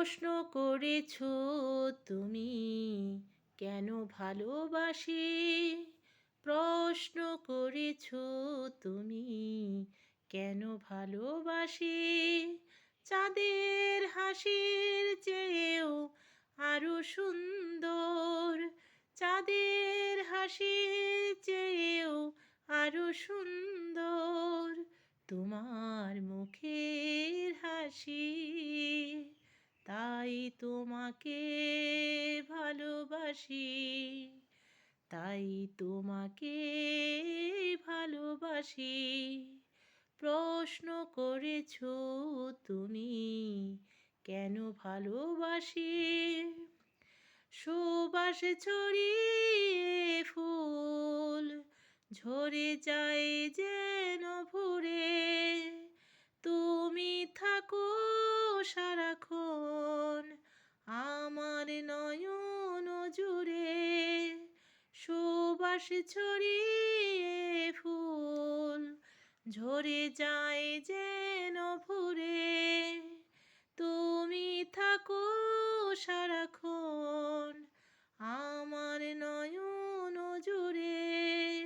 প্রশ্ন করেছ তুমি? কেন ভালোবাসি? প্রশ্ন করেছ তুমি? কেন ভালোবাসি? চাঁদের হাসির চেয়েও আরও সুন্দর। চাঁদের হাসির চেয়েও আরও সুন্দর। তোমার মুখের হাসি। তাই তোমাকে ভালোবাসি, তাই তোমাকে ভালোবাসি। প্রশ্ন করেছ তুমি, কেন ভালোবাসি? সুবাস ছড়িয়ে ফুল ঝরে যায় যেন সুবাস ছড়িয়ে ফুল, ঝরে যায় যেন ভরে। তুমি থাকো সারাক্ষণ আমার নয়ন জুড়ে।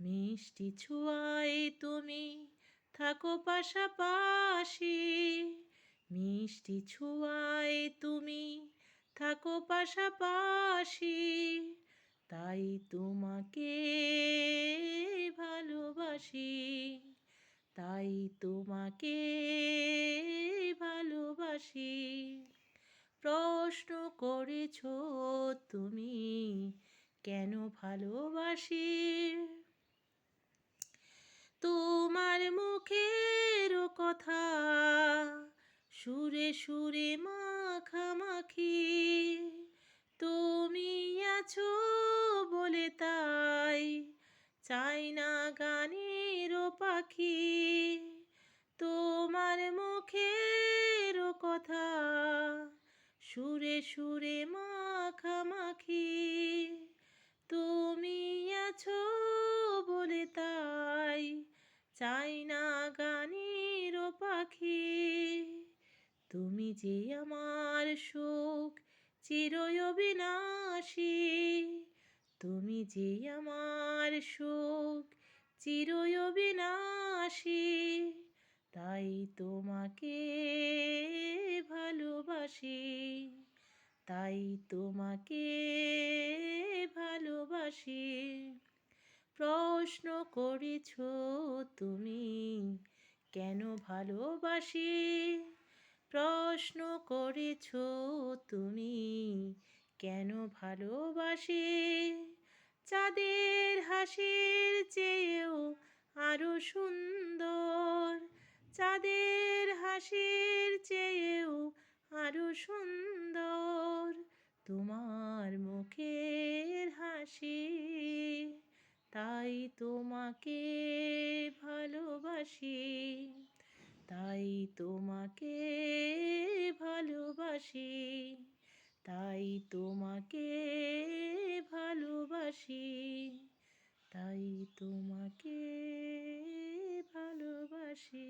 মিষ্টি ছুয়াই তুমি থাকো পাশাপাশি। মিষ্টি ছুয়াই তুমি থাকো পাশাপাশি। তাই তোমাকে ভালোবাসি, তাই তোমাকে ভালোবাসি। প্রশ্ন করেছ তুমি কেন ভালোবাসি? তোমার মুখের কথা সুরে সুরে মাখামাখি পাখি, তুমি যে আমার সুখ চিরই অবিনাশী, তুমি যে আমার সুখ চিরই অবিনাশী, তাই তোমাকে ভালোবাসি, তাই তোমাকে ভালোবাসি। প্রশ্ন করেছ তুমি কেন ভালোবাসি? প্রশ্ন করেছ তুমি, কেন ভালোবাসি? চাঁদের হাসির চেয়েও আরও সুন্দর। চাঁদের হাসির চেয়েও আরও সুন্দর। তোমার মুখের হাসি, তাই তোমাকে ভালোবাসি তাই তোমাকে ভালোবাসি তাই তোমাকে ভালোবাসি তাই তোমাকে ভালোবাসি।